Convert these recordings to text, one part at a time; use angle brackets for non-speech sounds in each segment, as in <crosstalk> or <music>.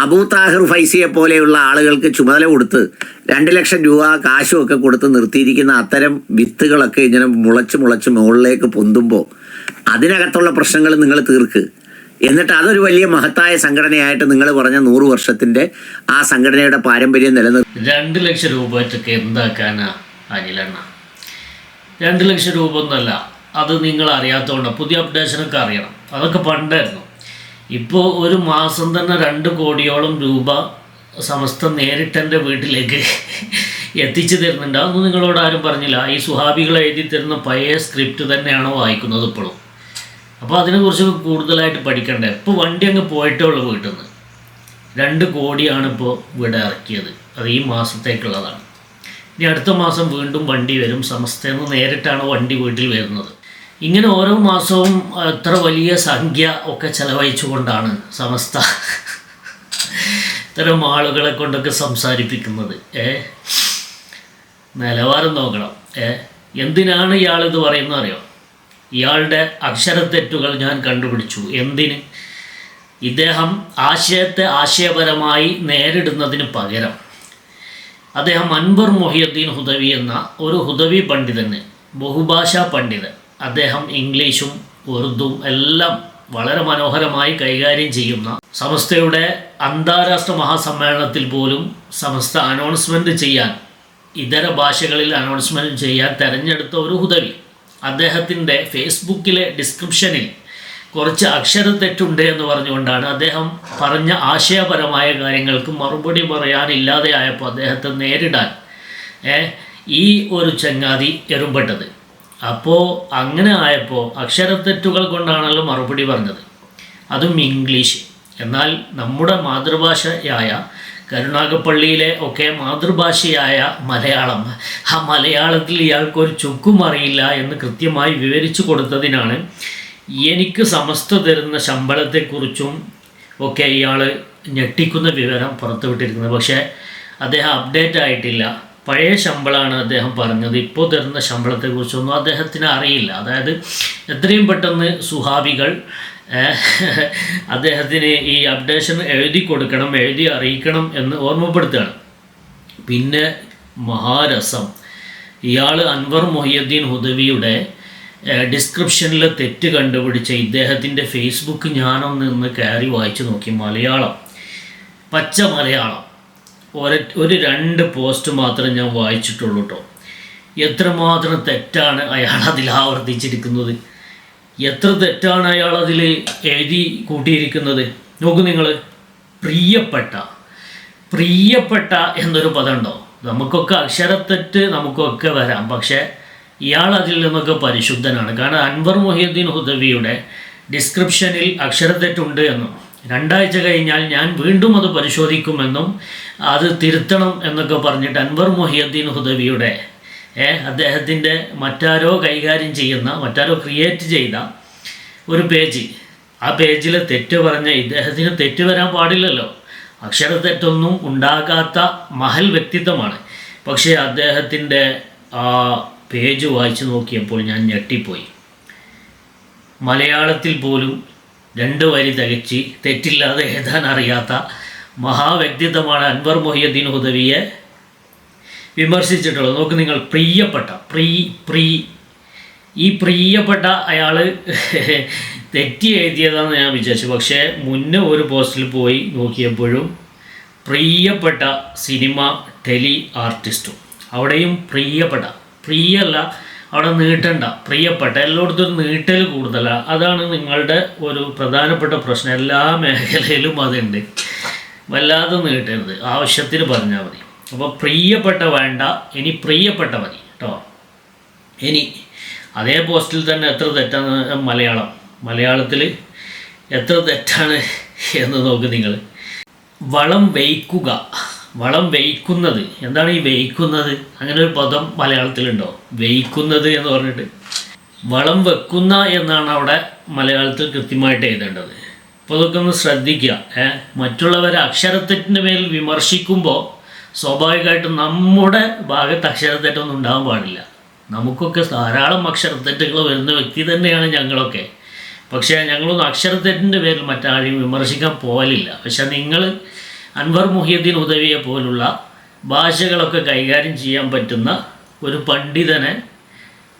അബൂ താഹിർ ഫൈസിയെ പോലെയുള്ള ആളുകൾക്ക് ചുമതല കൊടുത്ത് രണ്ട് ലക്ഷം രൂപ കാശും ഒക്കെ കൊടുത്ത് നിർത്തിയിരിക്കുന്ന അത്തരം വിത്തുകളൊക്കെ ഇങ്ങനെ മുളച്ച് മുളച്ച് മുകളിലേക്ക് പൊന്തുമ്പോൾ അതിനകത്തുള്ള പ്രശ്നങ്ങൾ നിങ്ങൾ തീർക്ക്. എന്നിട്ട് അതൊരു വലിയ മഹത്തായ സംഘടനയായിട്ട് നിങ്ങൾ പറഞ്ഞ നൂറ് വർഷത്തിന്റെ ആ സംഘടനയുടെ പാരമ്പര്യം നിലനിർത്തി. രണ്ട് ലക്ഷം രൂപ എന്താക്കാനാ അനിലണ്ണ രണ്ട് ലക്ഷം രൂപ ഒന്നല്ല അത് നിങ്ങൾ അറിയാത്തതുകൊണ്ട് പുതിയ അപ്ഡേഷനൊക്കെ അറിയണം. അതൊക്കെ പണ്ടായിരുന്നു. ഇപ്പോൾ ഒരു മാസം തന്നെ രണ്ട് കോടിയോളം രൂപ സമസ്ത നേരിട്ട് എന്റെ വീട്ടിലേക്ക് എത്തിച്ചു തരുന്നുണ്ട്. അതൊന്നും നിങ്ങളോട് ആരും പറഞ്ഞില്ല. ഈ സുഹാബികൾ എഴുതി തരുന്ന പഴയ സ്ക്രിപ്റ്റ് തന്നെയാണ് വായിക്കുന്നത് ഇപ്പോഴും. അപ്പോൾ അതിനെക്കുറിച്ച് കൂടുതലായിട്ട് പഠിക്കണ്ടേ. ഇപ്പോൾ വണ്ടി അങ്ങ് പോയിട്ടേ ഉള്ളൂ വീട്ടിൽ നിന്ന് രണ്ട് കോടിയാണ് ഇപ്പോൾ ഇവിടെ ഇറക്കിയത്. അത് ഈ മാസത്തേക്കുള്ളതാണ്. ഇനി അടുത്ത മാസം വീണ്ടും വണ്ടി വരും. സമസ്തയിൽ നിന്ന് നേരിട്ടാണ് വണ്ടി വീട്ടിൽ വരുന്നത്. ഇങ്ങനെ ഓരോ മാസവും എത്ര വലിയ സംഖ്യ ഒക്കെ ചെലവഴിച്ചുകൊണ്ടാണ് സമസ്ത ഇത്തരം ആളുകളെ കൊണ്ടൊക്കെ സംസാരിപ്പിക്കുന്നത്. ഏ? നിലവാരം നോക്കണം. ഏ? എന്തിനാണ് ഇയാൾ ഇത് പറയുന്നത് അറിയോ? ഇയാളുടെ അക്ഷരത്തെറ്റുകൾ ഞാൻ കണ്ടുപിടിച്ചു. എന്തിന്? ഇദ്ദേഹം ആശയത്തെ ആശയപരമായി നേരിടുന്നതിന് പകരം അദ്ദേഹം അൻവർ മൊഹിയുദ്ദീൻ ഹുദവി എന്ന ഒരു ഹുദവി പണ്ഡിതന് ബഹുഭാഷാ പണ്ഡിതൻ അദ്ദേഹം ഇംഗ്ലീഷും ഉറുദും എല്ലാം വളരെ മനോഹരമായി കൈകാര്യം ചെയ്യുന്ന സമസ്തയുടെ അന്താരാഷ്ട്ര മഹാസമ്മേളനത്തിൽ പോലും സമസ്ത അനൗൺസ്മെന്റ് ചെയ്യാൻ ഇതര ഭാഷകളിൽ അനൗൺസ്മെന്റ് ചെയ്യാൻ തിരഞ്ഞെടുത്ത ഒരു ഹുദവി. അദ്ദേഹത്തിന്റെ ഫേസ്ബുക്കിലെ ഡിസ്ക്രിപ്ഷനിൽ കുറച്ച് അക്ഷരത്തെറ്റുണ്ട് എന്ന് പറഞ്ഞുകൊണ്ടാണ് അദ്ദേഹം പറഞ്ഞ ആശയപരമായ കാര്യങ്ങൾക്ക് മറുപടി പറയാനില്ലാതെയായപ്പോൾ അദ്ദേഹത്തെ നേരിടാൻ ഈ ഒരു ചങ്ങാതി എറുമ്പെട്ടത് അപ്പോൾ അങ്ങനെ ആയപ്പോൾ അക്ഷരത്തെറ്റുകൾ കൊണ്ടാണല്ലോ മറുപടി പറഞ്ഞത്. അതും ഇംഗ്ലീഷ്. എന്നാൽ നമ്മുടെ മാതൃഭാഷയായ കരുണാകപ്പള്ളിയിലെ ഒക്കെ മാതൃഭാഷയായ മലയാളം ആ മലയാളത്തിൽ ഇയാൾക്കൊരു ചുക്കും അറിയില്ല എന്ന് കൃത്യമായി വിവരിച്ചു കൊടുത്തതിനാണ് എനിക്ക് സമസ്ത തരുന്ന ശമ്പളത്തെക്കുറിച്ചും ഒക്കെ ഇയാൾ ഞെട്ടിക്കുന്ന വിവരം പുറത്തുവിട്ടിരിക്കുന്നത്. പക്ഷേ അദ്ദേഹം അപ്ഡേറ്റ് ആയിട്ടില്ല. പഴയ ശമ്പളമാണ് അദ്ദേഹം പറഞ്ഞത്. ഇപ്പോൾ തരുന്ന ശമ്പളത്തെക്കുറിച്ചൊന്നും അദ്ദേഹത്തിന് അറിയില്ല. അതായത് എത്രയും പെട്ടെന്ന് സുഹാബികൾ അദ്ദേഹത്തിന് ഈ അപ്ഡേഷൻ എഴുതി കൊടുക്കണം എഴുതി അറിയിക്കണം എന്ന് ഓർമ്മപ്പെടുത്തുകയാണ്. പിന്നെ മഹാരസം. ഇയാൾ അൻവർ മൊഹിയുദ്ദീൻ ഹുദവിയുടെ ഡിസ്ക്രിപ്ഷനിൽ തെറ്റ് കണ്ടുപിടിച്ച ഇദ്ദേഹത്തിന്റെ ഫേസ്ബുക്ക് ഞാനൊന്ന് ഇന്ന് കയറി വായിച്ചു നോക്കി. മലയാളം. പച്ച മലയാളം. ഒരു രണ്ട് പോസ്റ്റ് മാത്രമേ ഞാൻ വായിച്ചിട്ടുള്ളൂ കേട്ടോ എത്രമാത്രം തെറ്റാണ് അയാൾ അതിൽ ആവർത്തിച്ചിരിക്കുന്നത്? എത്ര തെറ്റാണ് അയാൾ അതിൽ എഴുതി കൂട്ടിയിരിക്കുന്നത്? നോക്കൂ നിങ്ങൾ പ്രിയപ്പെട്ട പ്രിയപ്പെട്ട എന്നൊരു പദമുണ്ടോ നമുക്കൊക്കെ അക്ഷരത്തെറ്റ് നമുക്കൊക്കെ വരാം. പക്ഷേ ഇയാൾ അതിൽ നിന്നൊക്കെ പരിശുദ്ധനാണ്. കാരണം അൻവർ മൊഹിയുദ്ദീൻ ഹുദവിയുടെ ഡിസ്ക്രിപ്ഷനിൽ അക്ഷരത്തെറ്റുണ്ട് എന്നും. രണ്ടാഴ്ച കഴിഞ്ഞാൽ ഞാൻ വീണ്ടും അത് പരിശോധിക്കുമെന്നും അത് തിരുത്തണം എന്നൊക്കെ പറഞ്ഞിട്ട് അൻവർ മൊഹിയുദ്ദീൻ ഹുദവിയുടെ അദ്ദേഹത്തിന്റെ മറ്റാരോ കൈകാര്യം ചെയ്യുന്ന മറ്റാരോ ക്രിയേറ്റ് ചെയ്ത ഒരു പേജ്. ആ പേജിൽ തെറ്റ് പറഞ്ഞ ഇദ്ദേഹത്തിന് തെറ്റ് വരാൻ പാടില്ലല്ലോ. അക്ഷര തെറ്റൊന്നും ഉണ്ടാകാത്ത മഹൽ വ്യക്തിത്വമാണ്. പക്ഷേ അദ്ദേഹത്തിന്റെ ആ പേജ് വായിച്ചു നോക്കിയപ്പോൾ ഞാൻ ഞെട്ടിപ്പോയി. മലയാളത്തിൽ പോലും രണ്ട് വരി തികച്ച് തെറ്റില്ലാതെ എഴുതാൻ അറിയാത്ത മഹാവ്യക്തിത്വമാണ് അൻവർ മൊഹിയുദ്ദീൻ ഹുദവിയെ വിമർശിച്ചിട്ടുള്ളത്. നോക്ക് നിങ്ങൾ പ്രിയപ്പെട്ട പ്രീ പ്രീ ഈ പ്രിയപ്പെട്ട അയാൾ <laughs> തെറ്റി എഴുതിയതാണെന്ന് ഞാൻ വിചാരിച്ചു. പക്ഷേ മുന്നേ ഒരു പോസ്റ്റിൽ പോയി നോക്കിയപ്പോഴും പ്രിയപ്പെട്ട സിനിമ ടെലി ആർട്ടിസ്റ്റും. അവിടെയും പ്രിയപ്പെട്ട പ്രിയല്ല അവിടെ നീട്ടണ്ട. പ്രിയപ്പെട്ട എല്ലായിടത്തും നീട്ടൽ കൂടുതലാണ് അതാണ് നിങ്ങളുടെ ഒരു പ്രധാനപ്പെട്ട പ്രശ്നം. എല്ലാ മേഖലയിലും അതുണ്ട്. വല്ലാതെ നീട്ടരുത്. ആവശ്യത്തിന് പറഞ്ഞാൽ മതി. അപ്പോൾ പ്രിയപ്പെട്ട വേണ്ട ഇനി പ്രിയപ്പെട്ട മതി. കേട്ടോ ഇനി അതേ പോസ്റ്റിൽ തന്നെ എത്ര തെറ്റാണ് മലയാളം. മലയാളത്തിൽ എത്ര തെറ്റാണ് എന്ന് നോക്ക് നിങ്ങൾ വളം വയ്ക്കുക. വളം വയ്ക്കുന്നത്. എന്താണ് ഈ വയ്ക്കുന്നത്? അങ്ങനെ ഒരു പദം മലയാളത്തിലുണ്ടോ? വയ്ക്കുന്നത് എന്ന് പറഞ്ഞിട്ട്. വളം വെക്കുന്ന എന്നാണ് അവിടെ മലയാളത്തിൽ കൃത്യമായിട്ട് എഴുതേണ്ടത്. അപ്പോൾ അതൊക്കെ ഒന്ന് ശ്രദ്ധിക്കുക. ഏ മറ്റുള്ളവരെ അക്ഷരത്തെറ്റിന്റെ മേൽ വിമർശിക്കുമ്പോൾ സ്വാഭാവികമായിട്ടും നമ്മുടെ ഭാഗത്ത് അക്ഷരത്തെറ്റൊന്നും ഉണ്ടാകാൻ പാടില്ല. നമുക്കൊക്കെ ധാരാളം അക്ഷരത്തെറ്റുകൾ വരുന്ന വ്യക്തി തന്നെയാണ് ഞങ്ങളൊക്കെ. പക്ഷേ ഞങ്ങളൊന്നും അക്ഷരത്തെറ്റിന്റെ പേരിൽ മറ്റാരെയും വിമർശിക്കാൻ പോകലില്ല പക്ഷേ നിങ്ങൾ അൻവർ മുഹിയുദ്ദീൻ ഉദവിയെ പോലുള്ള ഭാഷകളൊക്കെ കൈകാര്യം ചെയ്യാൻ പറ്റുന്ന ഒരു പണ്ഡിതനെ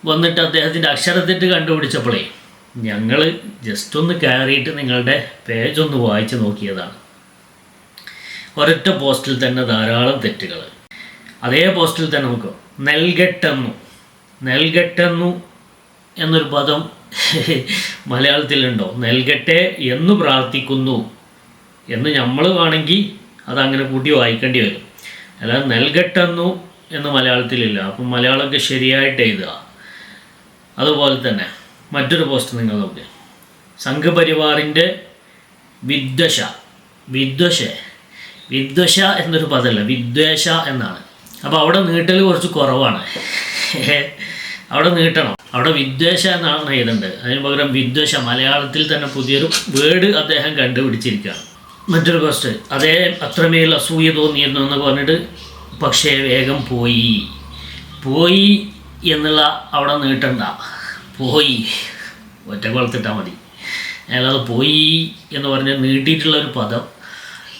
വന്നിട്ട് അദ്ദേഹത്തിന്റെ അക്ഷരത്തെറ്റ് കണ്ടുപിടിച്ചപ്പോഴേ ഞങ്ങൾ ജസ്റ്റ് ഒന്ന് കയറിയിട്ട് നിങ്ങളുടെ പേജ് ഒന്ന് വായിച്ച് നോക്കിയതാണ്. ഒരൊറ്റ പോസ്റ്റിൽ തന്നെ ധാരാളം തെറ്റുകൾ അതേ പോസ്റ്റിൽ തന്നെ നമുക്ക് നെൽകെട്ടെന്നു നെൽകെട്ടെന്നു എന്നൊരു പദം മലയാളത്തിലുണ്ടോ? നെൽകട്ടെ എന്ന് പ്രാർത്ഥിക്കുന്നു എന്ന് നമ്മൾ വേണമെങ്കിൽ അതങ്ങനെ കൂട്ടി വായിക്കേണ്ടി വരും. അല്ലാതെ നൽകട്ടെന്നു എന്ന് മലയാളത്തിലില്ല. അപ്പം മലയാളമൊക്കെ ശരിയായിട്ട് എഴുതുക. അതുപോലെ തന്നെ മറ്റൊരു പോസ്റ്റ് നിങ്ങൾ നോക്കുക സംഘപരിവാറിന്റെ വിദ്വശ വിദ്വശ വിദ്വശ എന്നൊരു പദമല്ല. വിദ്വേഷ എന്നാണ്. അപ്പോൾ അവിടെ നീട്ടൽ കുറച്ച് കുറവാണ്. അവിടെ നീട്ടണം. അവിടെ വിദ്വേഷ എന്നാണ് എഴുതേണ്ടത്. അതിന് പകരം വിദ്വേഷ. മലയാളത്തിൽ തന്നെ പുതിയൊരു വേർഡ് അദ്ദേഹം കണ്ടുപിടിച്ചിരിക്കുകയാണ്. മറ്റൊരു ക്വസ്റ്റ്യൻ അതേ അത്രമേൽ അസൂയ തോന്നിയിരുന്നു എന്ന് പറഞ്ഞിട്ട് പക്ഷേ വേഗം പോയി. പോയി എന്നുള്ള അവിടെ നീട്ടണ്ട. പോയി. ഒറ്റ കൊളത്തിട്ടാൽ മതി. അല്ലാതെ പോയി എന്ന് പറഞ്ഞ് നീട്ടിയിട്ടുള്ള ഒരു പദം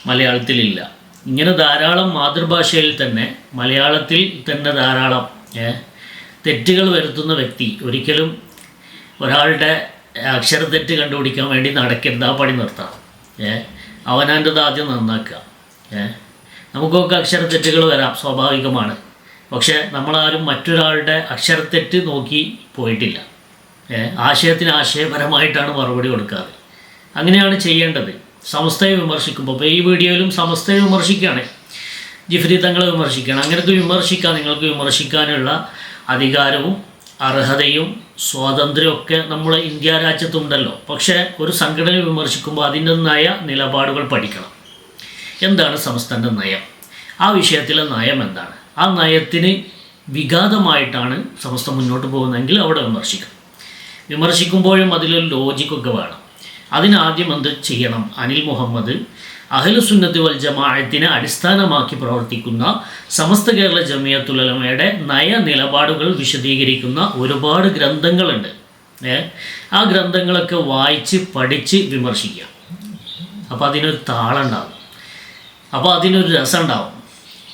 മലയാളത്തിലില്ല. ഇങ്ങനെ ധാരാളം മാതൃഭാഷയിൽ തന്നെ മലയാളത്തിൽ തന്നെ ധാരാളം തെറ്റുകൾ വരുത്തുന്ന വ്യക്തി ഒരിക്കലും ഒരാളുടെ അക്ഷരത്തെറ്റ് കണ്ടുപിടിക്കാൻ വേണ്ടി നടക്കരുത്. ആ പണി നിർത്തണം. ഏ അവനാന്റെത് ആദ്യം നന്നാക്കുക. നമുക്കൊക്കെ അക്ഷരത്തെറ്റുകൾ വരാം സ്വാഭാവികമാണ്. പക്ഷേ നമ്മളാരും മറ്റൊരാളുടെ അക്ഷരത്തെറ്റ് നോക്കി പോയിട്ടില്ല. ആശയത്തിന് ആശയപരമായിട്ടാണ് മറുപടി കൊടുക്കാറ്. അങ്ങനെയാണ് ചെയ്യേണ്ടത്. സമസ്തയെ വിമർശിക്കുമ്പോൾ ഇപ്പോൾ ഈ വീഡിയോയിലും സമസ്തയെ വിമർശിക്കുകയാണ്. ജിഫ്രി തങ്ങളെ വിമർശിക്കുകയാണ്. അങ്ങനത്തെ വിമർശിക്കാൻ നിങ്ങൾക്ക് വിമർശിക്കാനുള്ള അധികാരവും അർഹതയും സ്വാതന്ത്ര്യവും നമ്മളെ ഇന്ത്യ രാജ്യത്തുണ്ടല്ലോ. പക്ഷേ ഒരു സംഘടന വിമർശിക്കുമ്പോൾ അതിന്റെ നയ നിലപാടുകൾ പഠിക്കണം. എന്താണ് സംസ്ഥാനത്തെ നയം? ആ വിഷയത്തിലെ നയം എന്താണ്? ആ നയത്തിന് വിഘാതമായിട്ടാണ് സമസ്ത മുന്നോട്ട് പോകുന്നതെങ്കിൽ അവിടെ വിമർശിക്കും വിമർശിക്കുമ്പോഴും അതിലൊരു ലോജിക്കൊക്കെ വേണം. അതിനാദ്യം എന്ത് ചെയ്യണം? അനിൽ മുഹമ്മദ് അഹ്ലുസുന്നത്ത് വൽ ജമാഅത്തിനെ അടിസ്ഥാനമാക്കി പ്രവർത്തിക്കുന്ന സമസ്ത കേരള ജമിയത്തുലമയുടെ നയ നിലപാടുകൾ വിശദീകരിക്കുന്ന ഒരുപാട് ഗ്രന്ഥങ്ങളുണ്ട്. ആ ഗ്രന്ഥങ്ങളൊക്കെ വായിച്ച് പഠിച്ച് വിമർശിക്കുക. അപ്പോൾ അതിനൊരു താളുണ്ടാവും. അപ്പോൾ അതിനൊരു രസമുണ്ടാവും.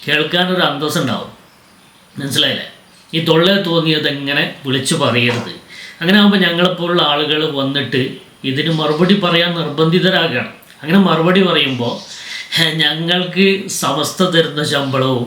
കേൾക്കാനൊരു അന്തസ് ഉണ്ടാവും മനസ്സിലായില്ലേ? ഈ തൊള്ള തോന്നിയത് എങ്ങനെ വിളിച്ചു പറയരുത്. അങ്ങനെ ആകുമ്പോൾ ഞങ്ങളെപ്പോലുള്ള ആളുകൾ വന്നിട്ട് ഇതിന് മറുപടി പറയാൻ നിർബന്ധിതരാകണം. അങ്ങനെ മറുപടി പറയുമ്പോൾ ഞങ്ങൾക്ക് സമസ്ത തരുന്ന ശമ്പളവും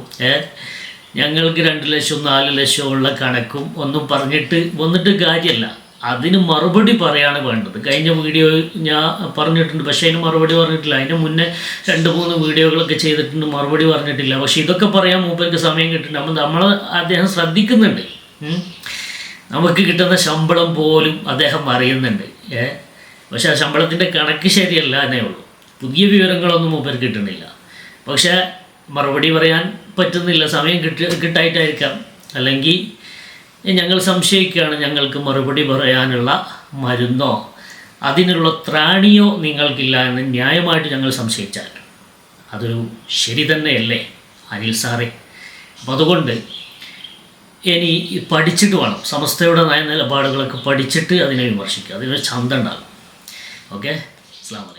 ഞങ്ങൾക്ക് രണ്ട് ലക്ഷം നാല് ലക്ഷം ഉള്ള കണക്കും ഒന്നും പറഞ്ഞിട്ട് വന്നിട്ട് കാര്യമല്ല അതിന് മറുപടി പറയാണ് വേണ്ടത്. കഴിഞ്ഞ വീഡിയോ ഞാൻ പറഞ്ഞിട്ടുണ്ട് പക്ഷേ അതിന് മറുപടി പറഞ്ഞിട്ടില്ല. അതിന് മുന്നേ രണ്ട് മൂന്ന് വീഡിയോകളൊക്കെ ചെയ്തിട്ടുണ്ട് മറുപടി പറഞ്ഞിട്ടില്ല. പക്ഷേ ഇതൊക്കെ പറയാൻ മൂപ്പർക്ക് സമയം കിട്ടുന്നുണ്ട്. അപ്പം നമ്മൾ അദ്ദേഹം ശ്രദ്ധിക്കുന്നുണ്ട്. നമുക്ക് കിട്ടുന്ന ശമ്പളം പോലും അദ്ദേഹം അറിയുന്നുണ്ട്. ഏ പക്ഷേ ശമ്പളത്തിന്റെ കണക്ക് ശരിയല്ല എന്നേ ഉള്ളൂ. പുതിയ വിവരങ്ങളൊന്നും മൂപ്പർ കിട്ടുന്നില്ല. പക്ഷേ മറുപടി പറയാൻ പറ്റുന്നില്ല സമയം കിട്ടി കിട്ടായിട്ടായിരിക്കാം. അല്ലെങ്കിൽ ഞങ്ങൾ സംശയിക്കുകയാണ് ഞങ്ങൾക്ക് മറുപടി പറയാനുള്ള മരുന്നോ അതിനുള്ള ത്രാണിയോ നിങ്ങൾക്കില്ല എന്ന് ന്യായമായിട്ട് ഞങ്ങൾ സംശയിച്ചാൽ. അതൊരു ശരി തന്നെയല്ലേ അനിൽ സാറേ? അപ്പം അതുകൊണ്ട് ഇനി പഠിച്ചിട്ട് വേണം. സമസ്തയുടെ നയ നിലപാടുകളൊക്കെ പഠിച്ചിട്ട് അതിനെ വിമർശിക്കുക. അതിനൊരു ചന്ത ഉണ്ടാകും. Oke, okay? selamat. Ya.